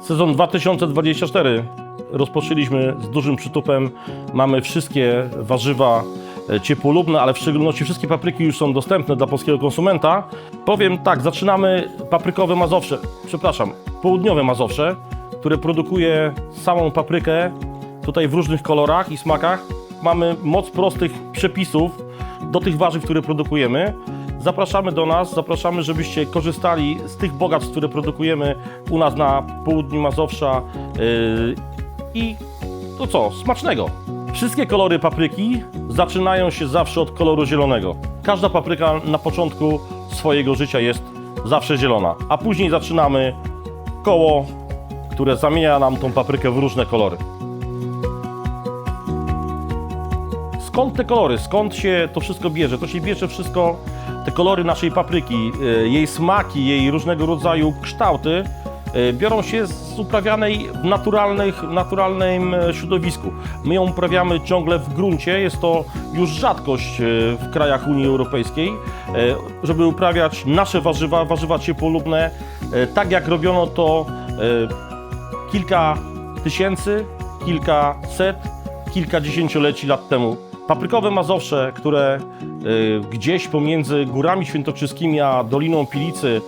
Sezon 2024 rozpoczęliśmy z dużym przytupem. Mamy wszystkie warzywa e, ciepłolubne, ale w szczególności wszystkie papryki już są dostępne dla polskiego konsumenta. Powiem tak, zaczynamy paprykowe Mazowsze, przepraszam, południowe Mazowsze, które produkuje samą paprykę tutaj w różnych kolorach i smakach. Mamy moc prostych przepisów do tych warzyw, które produkujemy. Zapraszamy do nas, zapraszamy, żebyście korzystali z tych bogactw, które produkujemy u nas na południu Mazowsza yy, i to co, smacznego. Wszystkie kolory papryki zaczynają się zawsze od koloru zielonego. Każda papryka na początku swojego życia jest zawsze zielona, a później zaczynamy koło, które zamienia nam tą paprykę w różne kolory. Skąd te kolory? Skąd się to wszystko bierze? To się bierze wszystko, te kolory naszej papryki, y, jej smaki, jej różnego rodzaju kształty y, biorą się z uprawianej w naturalnych, naturalnym e, środowisku. My ją uprawiamy ciągle w gruncie, jest to już rzadkość w krajach Unii Europejskiej, żeby uprawiać nasze warzywa, warzywa ciepłolubne, tak jak robiono to kilka tysięcy, kilkaset, kilkadziesięcioleci lat temu. Paprykowe Mazowsze, które y, gdzieś pomiędzy Górami Świętokrzyskimi a Doliną Pilicy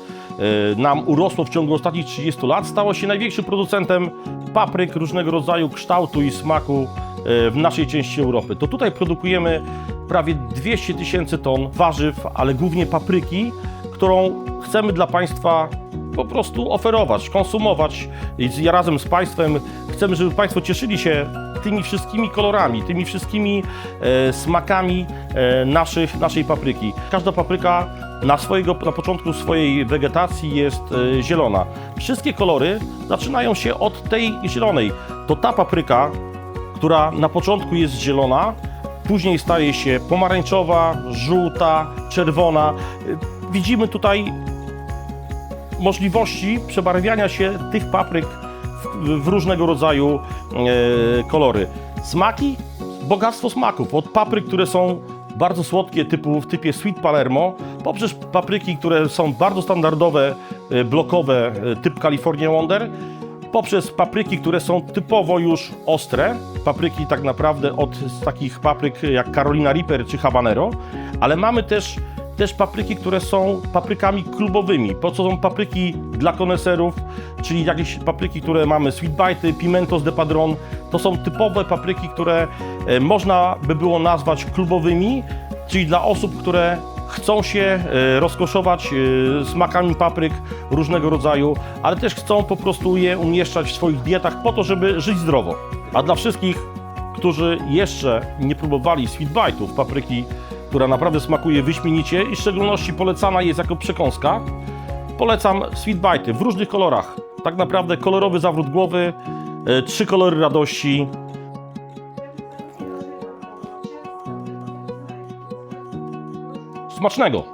y, nam urosło w ciągu ostatnich 30 lat, stało się największym producentem papryk różnego rodzaju kształtu i smaku y, w naszej części Europy. To tutaj produkujemy prawie 200 tysięcy ton warzyw, ale głównie papryki, którą chcemy dla Państwa po prostu oferować, konsumować i razem z Państwem. Chcemy, żeby Państwo cieszyli się tymi wszystkimi kolorami, tymi wszystkimi e, smakami e, naszych, naszej papryki. Każda papryka na, swojego, na początku swojej wegetacji jest e, zielona. Wszystkie kolory zaczynają się od tej zielonej. To ta papryka, która na początku jest zielona, później staje się pomarańczowa, żółta, czerwona. E, Widzimy tutaj możliwości przebarwiania się tych papryk w, różnego rodzaju e, kolory. Smaki, bogactwo smaków. Od papryk, które są bardzo słodkie, typu w typie Sweet Palermo, poprzez papryki, które są bardzo standardowe, e, blokowe, e, typ California Wonder, poprzez papryki, które są typowo już ostre, papryki tak naprawdę od takich papryk jak Carolina Reaper czy Habanero, ale mamy też, też papryki, które są paprykami klubowymi. Po co są papryki dla koneserów, czyli jakieś papryki, które mamy sweet bite, pimentos de padron, to są typowe papryki, które e, można by było nazwać klubowymi, czyli dla osób, które chcą się e, rozkoszować e, smakami papryk różnego rodzaju, ale też chcą po prostu je umieszczać w swoich dietach po to, żeby żyć zdrowo. A dla wszystkich, którzy jeszcze nie próbowali sweet bite'ów, papryki, która naprawdę smakuje wyśmienicie i w szczególności polecana jest jako przekąska, polecam sweet bite'y w różnych kolorach. Tak naprawdę kolorowy zawrót głowy, e, trzy kolory radości, Smacznego!